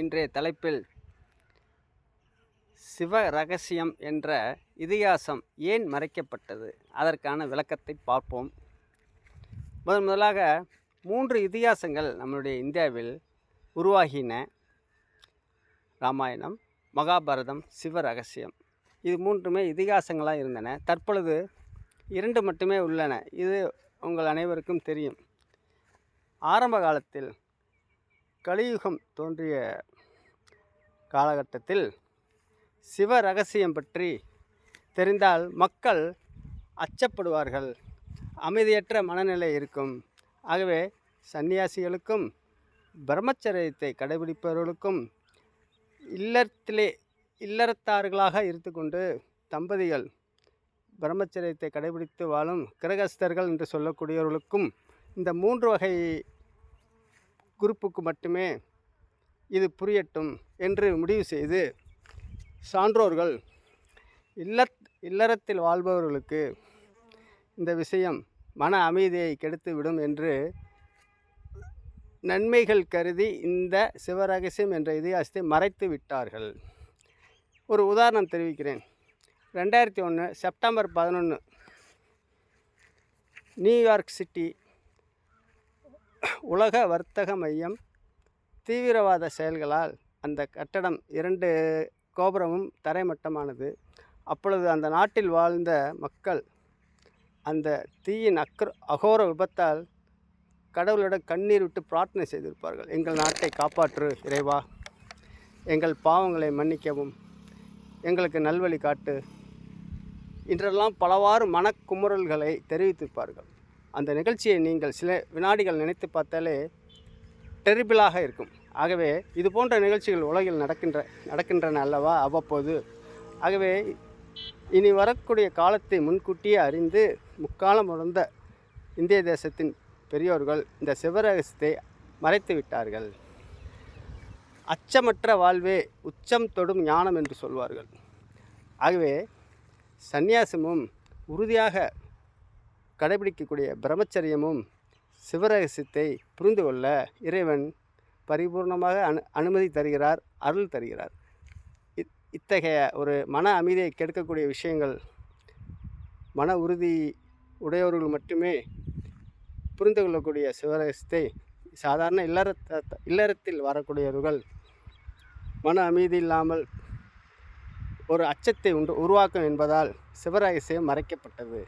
இன்றைய தலைப்பில் சிவ ரகசியம் என்ற இதிகாசம் ஏன் மறைக்கப்பட்டது? அதற்கான விளக்கத்தை பார்ப்போம். முதன் முதலாக மூன்று இதிகாசங்கள் நம்மளுடைய இந்தியாவில் உருவாகின. ராமாயணம் மகாபாரதம் சிவ ரகசியம் இது மூன்றுமே இதிகாசங்களாக இருந்தன. தற்பொழுது இரண்டு மட்டுமே உள்ளன. இது உங்கள் அனைவருக்கும் தெரியும். ஆரம்ப காலத்தில் கலியுகம் தோன்றிய காலகட்டத்தில் சிவ ரகசியம் பற்றி தெரிந்தால் மக்கள் அச்சப்படுவார்கள். அமைதியற்ற மனநிலை இருக்கும். ஆகவே சன்னியாசிகளுக்கும் பிரம்மச்சரியத்தை கடைபிடிப்பவர்களுக்கும் இல்லத்திலே இல்லறத்தார்களாக இருந்துக்கொண்டு தம்பதிகள் பிரம்மச்சரியத்தை கடைபிடித்து வாழும் கிரகஸ்தர்கள் என்று சொல்லக்கூடியவர்களுக்கும் இந்த மூன்று வகை குறிப்புக்கு மட்டுமே இது புரியட்டும் என்று முடிவு செய்து சான்றோர்கள் இல்லத் இல்லறத்தில் வாழ்பவர்களுக்கு இந்த விஷயம் மன அமைதியை கெடுத்துவிடும் என்று நன்மைகள் கருதி இந்த சிவரகசியம் என்ற இதிகாசத்தை மறைத்து விட்டார்கள். ஒரு உதாரணம் தெரிவிக்கிறேன். ரெண்டாயிரத்தி ஒன்று செப்டம்பர் பதினொன்று நியூயார்க் சிட்டி உலக வர்த்தக மையம் தீவிரவாத செயல்களால் அந்த கட்டடம் இரண்டு கோபுரமும் தரைமட்டமானது. அப்பொழுது அந்த நாட்டில் வாழ்ந்த மக்கள் அந்த தீயின் அக்ர அகோர விபத்தால் கடவுளிடம் கண்ணீர் விட்டு பிரார்த்தனை செய்திருப்பார்கள். எங்கள் நாட்டை காப்பாற்று இறைவா. எங்கள் பாவங்களை மன்னிக்கவும். எங்களுக்கு நல்வழி காட்டு. இன்றெல்லாம் பலவாறு மனக்குமுறல்களை தெரிவித்திருப்பார்கள். அந்த நிகழ்ச்சியை நீங்கள் சில வினாடிகள் நினைத்து பார்த்தாலே டெரிபிளாக இருக்கும். ஆகவே இது போன்ற நிகழ்ச்சிகள் உலகில் நடக்கின்ற நடக்கின்றன அல்லவா? அவ்வப்போது. ஆகவே இனி வரக்கூடிய காலத்தை முன்கூட்டியே அறிந்து முக்காலம் உணர்ந்த இந்திய தேசத்தின் பெரியோர்கள் இந்த சிவரகசத்தை மறைத்து விட்டார்கள். அச்சமற்ற வாழ்வே உச்சம் தொடும் ஞானம் என்று சொல்வார்கள். ஆகவே சந்நியாசமும் உறுதியாக கடைபிடிக்கக்கூடிய பிரம்மச்சரியமும் சிவரகசியத்தை புரிந்து கொள்ள இறைவன் பரிபூர்ணமாக அனு அனுமதி தருகிறார் அருள் தருகிறார். இத் இத்தகைய ஒரு மன அமைதியை கெடுக்கக்கூடிய விஷயங்கள் மன உறுதி உடையவர்கள் மட்டுமே புரிந்து கொள்ளக்கூடிய சிவரகசியத்தை சாதாரண இல்லறத்த இல்லறத்தில் வரக்கூடியவர்கள் மன அமைதி இல்லாமல் ஒரு அச்சத்தை உண்டு உருவாக்கும் என்பதால் சிவரகசியம் மறைக்கப்பட்டது.